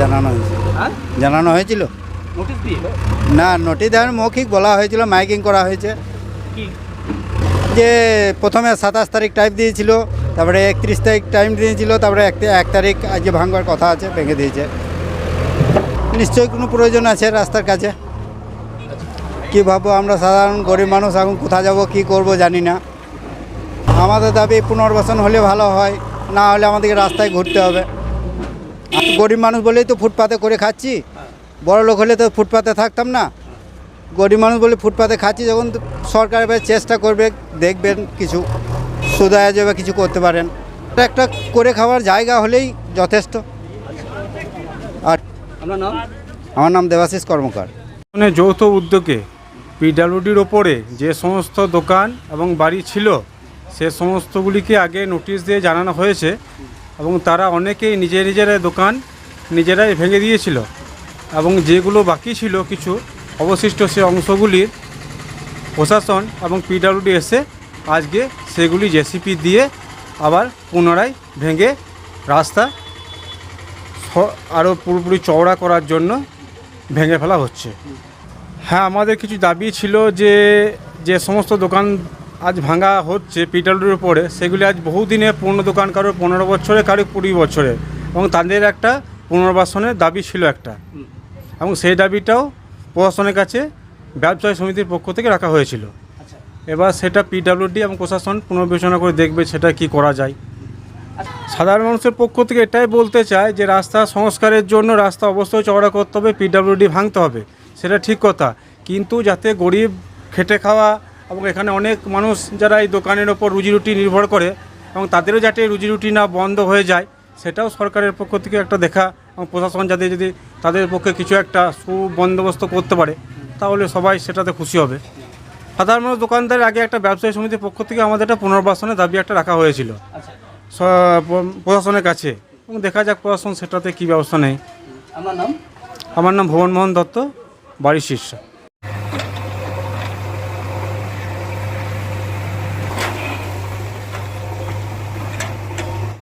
জানানো হয়েছিল। হ্যাঁ? জানানো হয়েছিল? নোটিশ দিয়ে? না নোটিশ দেওয়ার মৌখিক বলা হয়েছিল মাইকিং করা হয়েছে। যে প্রথমে সাতাশ তারিখ টাইম দিয়েছিল তারপরে একত্রিশ তারিখ টাইম দিয়েছিল তারপরে এক এক তারিখ আজকে ভাঙবার কথা আছে ভেঙে দিয়েছে। নিশ্চয়ই কোনো প্রয়োজন আছে রাস্তার কাছে? কী ভাববো আমরা সাধারণ গরিব মানুষ এখন কোথায় যাব কি করব জানি না। আমাদের দাবি পুনর্বাসন হলে ভালো হয় না হলে আমাদেরকে রাস্তায় ঘুরতে হবে। গরিব মানুষ বলেই তো ফুটপাতে করে খাচ্ছি। বড় লোক হলে তো ফুটপাতে থাকতাম না। গরিব মানুষ বলে ফুটপাতে খাচ্ছি যখন সরকার এবার চেষ্টা করবে দেখবেন কিছু সুদায় যাবে কিছু করতে পারেন। এটা একটা করে খাওয়ার জায়গা হলেই যথেষ্ট। আর আপনার নাম? আমার নাম দেবাশিস কর্মকার। মানে যৌথ উদ্যোগে পিডাব্লিউডির ওপরে যে সমস্ত দোকান এবং বাড়ি ছিল সে সমস্তগুলিকে আগে নোটিশ দিয়ে জানানো হয়েছে। এবং তারা অনেকেই নিজে নিজের দোকান নিজেরাই ভেঙে দিয়েছিল এবং যেগুলো বাকি ছিল কিছু অবশিষ্ট সে অংশগুলির প্রশাসন এবং পিডাব্লিউডি এসে আজকে সেগুলি জেসিপি দিয়ে আবার পুনরায় ভেঙে রাস্তা আরও পুরোপুরি চওড়া করার জন্য ভেঙে ফেলা হচ্ছে। হ্যাঁ আমাদের কিছু দাবি ছিল যে যে সমস্ত দোকান আজ ভাঙা হচ্ছে পিটালুর উপরে। সেগুলি আজ বহুদিনে পুরনো দোকান কারও পনেরো বছরে কারও কুড়ি বছরে। এবং তাদের একটা পুনর্বাসনের দাবি ছিল একটা। এবং সেই দাবিটাও প্রশাসনের কাছে ব্যবসায়ী সমিতির পক্ষ থেকে রাখা হয়েছিল। আচ্ছা। এবার সেটা পিডাব্লিউডি এবং প্রশাসন পুনর্বিবেচনা করে দেখবে সেটা কি করা যায়। সাধারণ মানুষের পক্ষ থেকে এটাই বলতে চায় যে রাস্তা সংস্কারের জন্য রাস্তা অবশ্যই চওড়া করতে হবে পিডাব্লিউডি ভাঙতে হবে। সেটা ঠিক কথা। কিন্তু যাতে গরিব খেটে খাওয়া এবং এখানে অনেক মানুষ যারা এই দোকানের ওপর রুজি রুটি নির্ভর করে এবং তাদেরও যাতে রুজি রুটি না বন্ধ হয়ে যায় সেটাও সরকারের পক্ষ থেকে একটা দেখা এবং প্রশাসন যাতে যদি তাদের পক্ষে কিছু একটা সুবন্দোবস্ত করতে পারে তাহলে সবাই সেটাতে খুশি হবে। সাধারণ মানুষ দোকানদারের আগে একটা ব্যবসায়ী সমিতির পক্ষ থেকে আমাদের একটা পুনর্বাসনের দাবি একটা রাখা হয়েছিল। আচ্ছা। প্রশাসনের কাছে। এবং দেখা যাক প্রশাসন সেটাতে কী ব্যবস্থা নেয়। আমার নাম? আমার নাম ভুবন মোহন দত্ত বাড়ির শীর্ষ